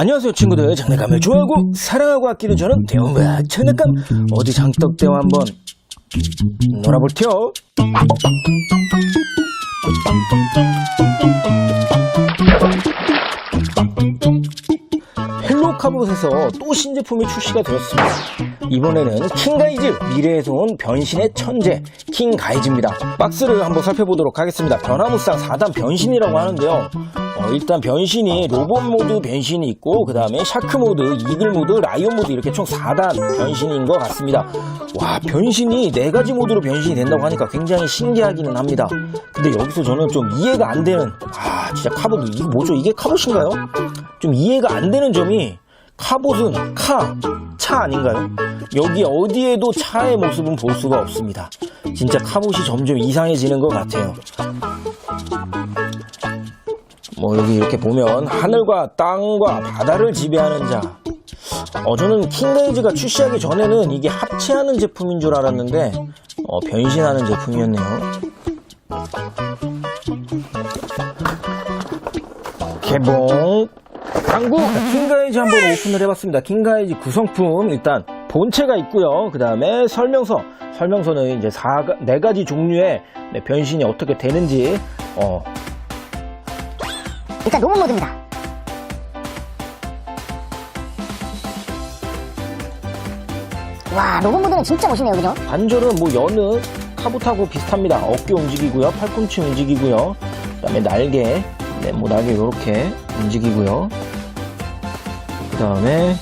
안녕하세요 친구들 장난감을 좋아하고 사랑하고 아끼는 저는 대원바 장난감 어디 장떡대와 한번 놀아볼게요 헬로카봇에서 또 신제품이 출시가 되었습니다. 이번에는 킹가이즈 미래에서 온 변신의 천재 킹가이즈입니다. 박스를 한번 살펴보도록 하겠습니다. 변화무쌍 4단 변신이라고 하는데요. 어, 일단 변신이 로봇 모드 변신이 있고 그 다음에 샤크 모드, 이글 모드, 라이온 모드 이렇게 총 4단 변신인 것 같습니다. 와 변신이 4가지 모드로 변신이 된다고 하니까 굉장히 신기하기는 합니다. 근데 여기서 저는 좀 이해가 안 되는 아 진짜 카봇 이거 뭐죠? 이게 카봇인가요? 좀 이해가 안 되는 점이 카봇은 카, 차 아닌가요? 여기 어디에도 차의 모습은 볼 수가 없습니다. 진짜 카봇이 점점 이상해지는 것 같아요. 뭐 여기 이렇게 보면 하늘과 땅과 바다를 지배하는 자. 어 저는 킹레이즈가 출시하기 전에는 이게 합체하는 제품인 줄 알았는데 어, 변신하는 제품이었네요. 개봉 당구 킹가이즈 한번 오픈을 해봤습니다. 킹가이즈 구성품 일단 본체가 있고요. 그 다음에 설명서 설명서는 이제 4, 네 가지 종류의 네, 변신이 어떻게 되는지 어, 일단 로봇 모드입니다. 와 로봇 모드는 진짜 멋있네요 그죠? 관절은 뭐 여느 카봇하고 비슷합니다. 어깨 움직이고요, 팔꿈치 움직이고요, 그다음에 날개, 네, 뭐 날개 이렇게 움직이고요. 그다음에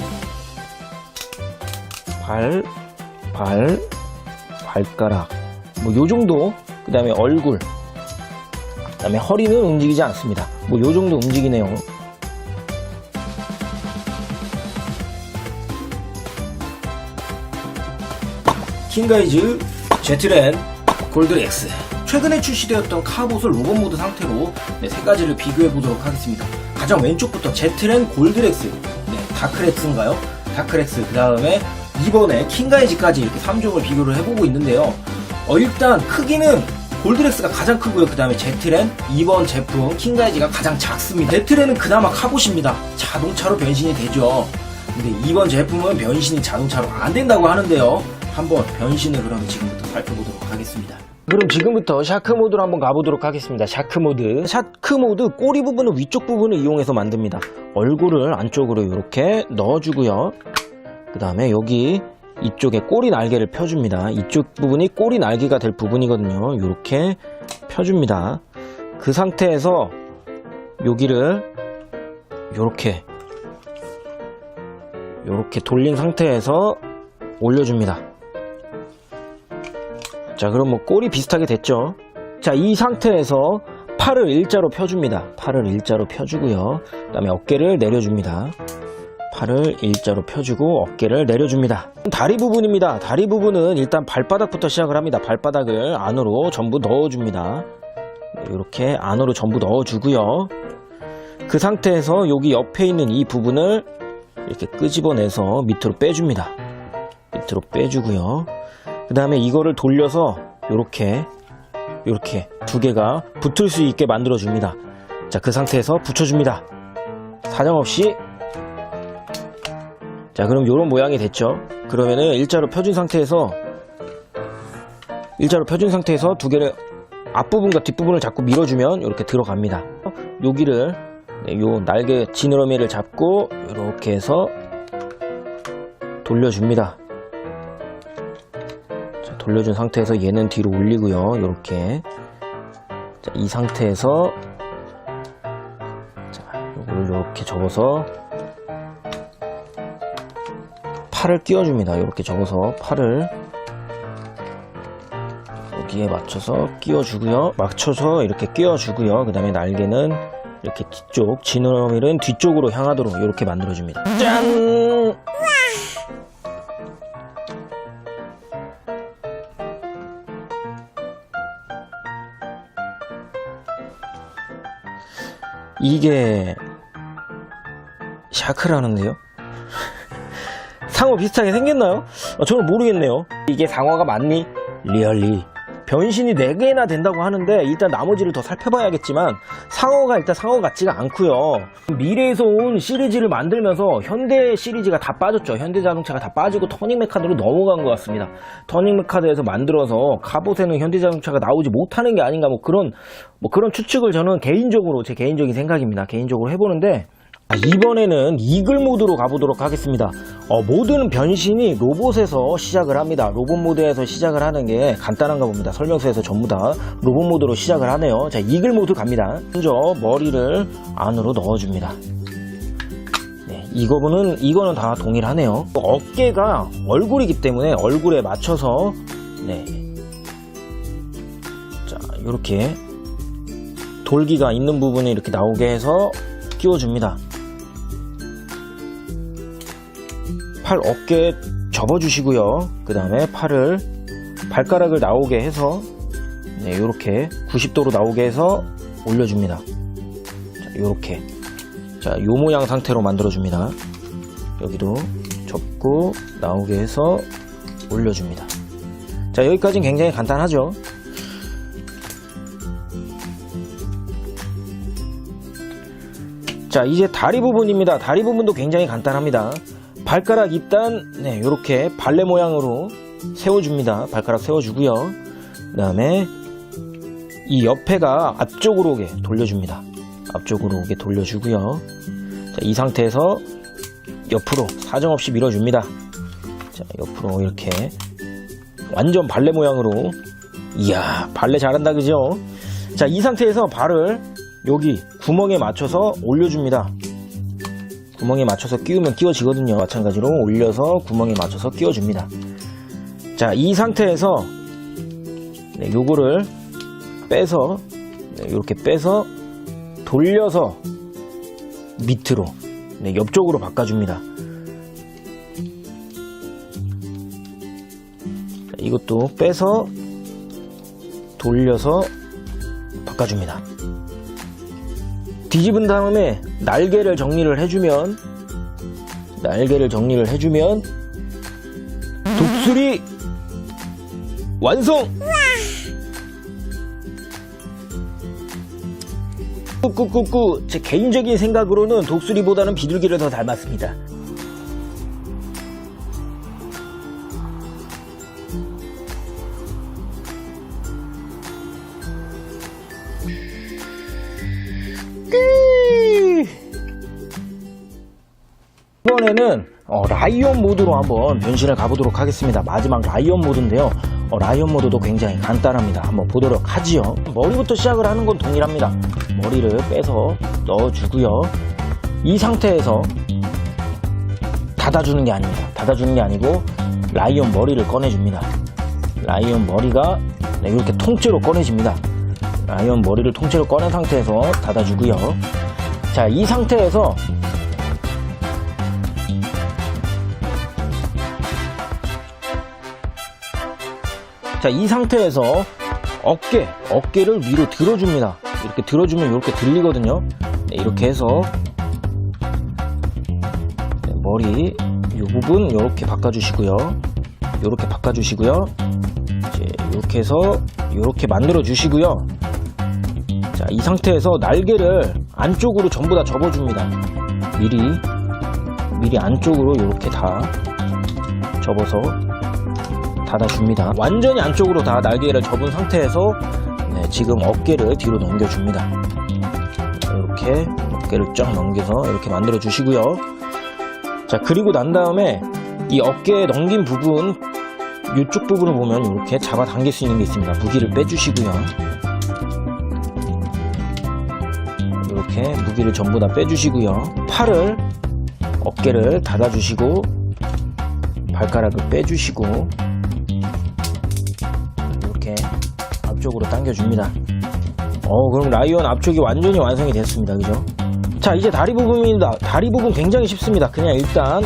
발, 발, 발가락, 뭐 요 정도. 그다음에 얼굴, 그 다음에 허리는 움직이지 않습니다. 뭐 요 정도 움직이네요. 킹가이즈 제트렌 골드렉스 최근에 출시되었던 카봇을 로봇 모드 상태로 네, 세 가지를 비교해 보도록 하겠습니다. 가장 왼쪽부터 제트렌 골드렉스, 네, 다크렉스인가요? 다크렉스 그 다음에 이번에 킹가이즈까지 이렇게 3종을 비교를 해보고 있는데요. 어, 일단 크기는 골드렉스가 가장 크고요. 그 다음에 제트렌 이번 제품 킹가이즈가 가장 작습니다. 제트렌은 그나마 카봇입니다. 자동차로 변신이 되죠. 근데 이번 제품은 변신이 자동차로 안 된다고 하는데요. 한번 변신을 그럼 지금부터 살펴보도록 하겠습니다. 그럼 지금부터 샤크 모드로 한번 가보도록 하겠습니다. 샤크 모드. 샤크 모드 꼬리 부분은 위쪽 부분을 이용해서 만듭니다. 얼굴을 안쪽으로 이렇게 넣어주고요. 그 다음에 여기 이쪽에 꼬리 날개를 펴줍니다. 이쪽 부분이 꼬리 날개가 될 부분이거든요. 이렇게 펴줍니다. 그 상태에서 여기를 이렇게 이렇게 돌린 상태에서 올려줍니다. 자, 그럼 뭐 꼬리 비슷하게 됐죠? 자, 이 상태에서 팔을 일자로 펴줍니다. 팔을 일자로 펴주고요. 그 다음에 어깨를 내려줍니다. 팔을 일자로 펴주고 어깨를 내려줍니다. 다리 부분입니다. 다리 부분은 일단 발바닥부터 시작을 합니다. 발바닥을 안으로 전부 넣어줍니다. 이렇게 안으로 전부 넣어주고요. 그 상태에서 여기 옆에 있는 이 부분을 이렇게 끄집어내서 밑으로 빼줍니다. 밑으로 빼주고요. 그 다음에 이거를 돌려서 이렇게 이렇게 두 개가 붙을 수 있게 만들어 줍니다. 자, 그 상태에서 붙여줍니다. 사정없이 자, 그럼 이런 모양이 됐죠. 그러면은 일자로 펴준 상태에서 일자로 펴준 상태에서 두 개를 앞부분과 뒷부분을 자꾸 밀어주면 이렇게 들어갑니다. 여기를 네, 요 날개 지느러미를 잡고 이렇게 해서 돌려줍니다. 자, 돌려준 상태에서 얘는 뒤로 올리고요. 이렇게 자, 이 상태에서 자, 요걸 이렇게 접어서 팔을 끼워줍니다. 이렇게 접어서 팔을 여기에 맞춰서 끼워주고요. 맞춰서 이렇게 끼워주고요. 그 다음에 날개는 이렇게 뒤쪽, 지느러미는 뒤쪽으로 향하도록 이렇게 만들어줍니다. 짠! 이게 샤크라는데요? 상어 비슷하게 생겼나요? 어, 저는 모르겠네요. 이게 상어가 맞니? 리얼리 변신이 4개나 된다고 하는데 일단 나머지를 더 살펴봐야겠지만 상어가 일단 상어 같지가 않고요 미래에서 온 시리즈를 만들면서 현대 시리즈가 다 빠졌죠 현대 자동차가 다 빠지고 터닝 메카드로 넘어간 것 같습니다 터닝 메카드에서 만들어서 카봇에는 현대 자동차가 나오지 못하는 게 아닌가 뭐 그런 뭐 그런 추측을 저는 개인적으로 제 개인적인 생각입니다 개인적으로 해보는데 아, 이번에는 이글 모드로 가보도록 하겠습니다. 어, 모든 변신이 로봇에서 시작을 합니다. 로봇 모드에서 시작을 하는 게 간단한가 봅니다. 설명서에서 전부 다 로봇 모드로 시작을 하네요. 자, 이글 모드 갑니다. 먼저 머리를 안으로 넣어줍니다. 네, 이거는 이거는 다 동일하네요. 어깨가 얼굴이기 때문에 얼굴에 맞춰서 네. 자, 이렇게 돌기가 있는 부분이 이렇게 나오게 해서 끼워줍니다. 팔 어깨에 접어주시고요. 그 다음에 팔을 발가락을 나오게 해서 네, 이렇게 90도로 나오게 해서 올려줍니다. 자, 이렇게 자, 요 모양 상태로 만들어줍니다. 여기도 접고 나오게 해서 올려줍니다. 자, 여기까지는 굉장히 간단하죠. 자, 이제 다리 부분입니다. 다리 부분도 굉장히 간단합니다. 발가락 일단 네, 이렇게 발레 모양으로 세워줍니다. 발가락 세워주고요. 그 다음에 이 옆에가 앞쪽으로 오게 돌려줍니다. 앞쪽으로 오게 돌려주고요. 자, 이 상태에서 옆으로 사정없이 밀어줍니다. 자, 옆으로 이렇게 완전 발레 모양으로 이야 발레 잘한다 그죠? 자, 이 상태에서 발을 여기 구멍에 맞춰서 올려줍니다. 구멍에 맞춰서 끼우면 끼워지거든요. 마찬가지로 올려서 구멍에 맞춰서 끼워줍니다. 자, 이 상태에서 네, 요거를 빼서 네, 이렇게 빼서 돌려서 밑으로 네, 옆쪽으로 바꿔줍니다. 자, 이것도 빼서 돌려서 바꿔줍니다. 뒤집은 다음에 날개를 정리를 해주면 날개를 정리를 해주면 독수리 완성! 꾸꾸꾸꾸 제 개인적인 생각으로는 독수리보다는 비둘기를 더 닮았습니다. 이번에는 어, 라이온 모드로 한번 변신을 가보도록 하겠습니다. 마지막 라이온 모드인데요. 어, 라이온 모드도 굉장히 간단합니다. 한번 보도록 하지요. 머리부터 시작을 하는 건 동일합니다. 머리를 빼서 넣어주고요. 이 상태에서 닫아주는 게 아닙니다. 닫아주는 게 아니고 라이온 머리를 꺼내줍니다. 라이온 머리가 네, 이렇게 통째로 꺼내집니다. 라이온 머리를 통째로 꺼낸 상태에서 닫아주고요. 자, 이 상태에서 자, 이 상태에서 어깨, 어깨를 위로 들어줍니다. 이렇게 들어주면 이렇게 들리거든요. 네, 이렇게 해서 네, 머리 이 부분 이렇게 바꿔주시고요. 이렇게 바꿔주시고요. 이제 이렇게 해서 이렇게 만들어 주시고요. 자, 이 상태에서 날개를 안쪽으로 전부 다 접어줍니다. 미리 미리 안쪽으로 이렇게 다 접어서 닫아줍니다. 완전히 안쪽으로 다 날개를 접은 상태에서 네, 지금 어깨를 뒤로 넘겨줍니다. 이렇게 어깨를 쫙 넘겨서 이렇게 만들어 주시고요. 자 그리고 난 다음에 이 어깨에 넘긴 부분 이쪽 부분을 보면 이렇게 잡아 당길 수 있는 게 있습니다. 무기를 빼주시고요. 이렇게 무기를 전부 다 빼주시고요. 팔을 어깨를 닫아주시고 발가락을 빼주시고 앞쪽으로 당겨줍니다. 어, 그럼 라이온 앞쪽이 완전히 완성이 됐습니다. 그죠? 자, 이제 다리 부분입니다. 다리 부분 굉장히 쉽습니다. 그냥 일단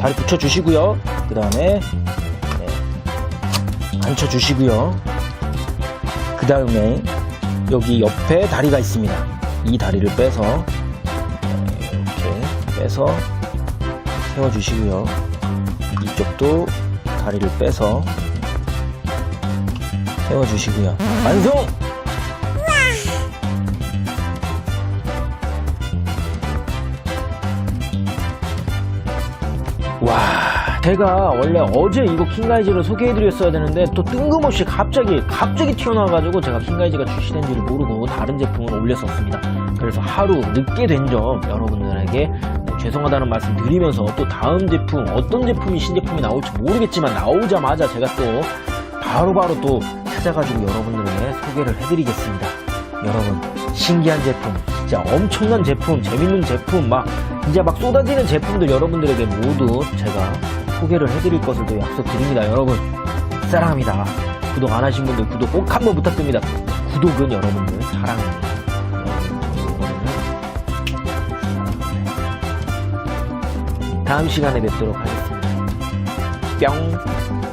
다리 붙여 주시고요. 그 다음에 앉혀 주시고요. 그 다음에 여기 옆에 다리가 있습니다. 이 다리를 빼서 네, 이렇게 빼서 세워 주시고요. 이쪽도 다리를 빼서 세워주시고요. 완성! 와, 제가 원래 어제 이거 킹가이즈를 소개해드렸어야 되는데 또 뜬금없이 갑자기 갑자기 튀어나와가지고 제가 킹가이즈가 출시된지를 모르고 다른 제품을 올렸었습니다. 그래서 하루 늦게 된 점 여러분들에게 네, 죄송하다는 말씀 드리면서 또 다음 제품 어떤 제품이 신제품이 나올지 모르겠지만 나오자마자 제가 또 바로 바로 또 찾아가지고 여러분들에게 소개를 해드리겠습니다. 여러분 신기한 제품 진짜 엄청난 제품 재밌는 제품 막 이제 막 쏟아지는 제품들 여러분들에게 모두 제가 소개를 해드릴 것을 또 약속드립니다. 여러분 사랑합니다. 구독 안 하신 분들 구독 꼭 한번 부탁드립니다. 구독은 여러분들 사랑입니다 여러분, 다음 시간에 뵙도록 하겠습니다. 뿅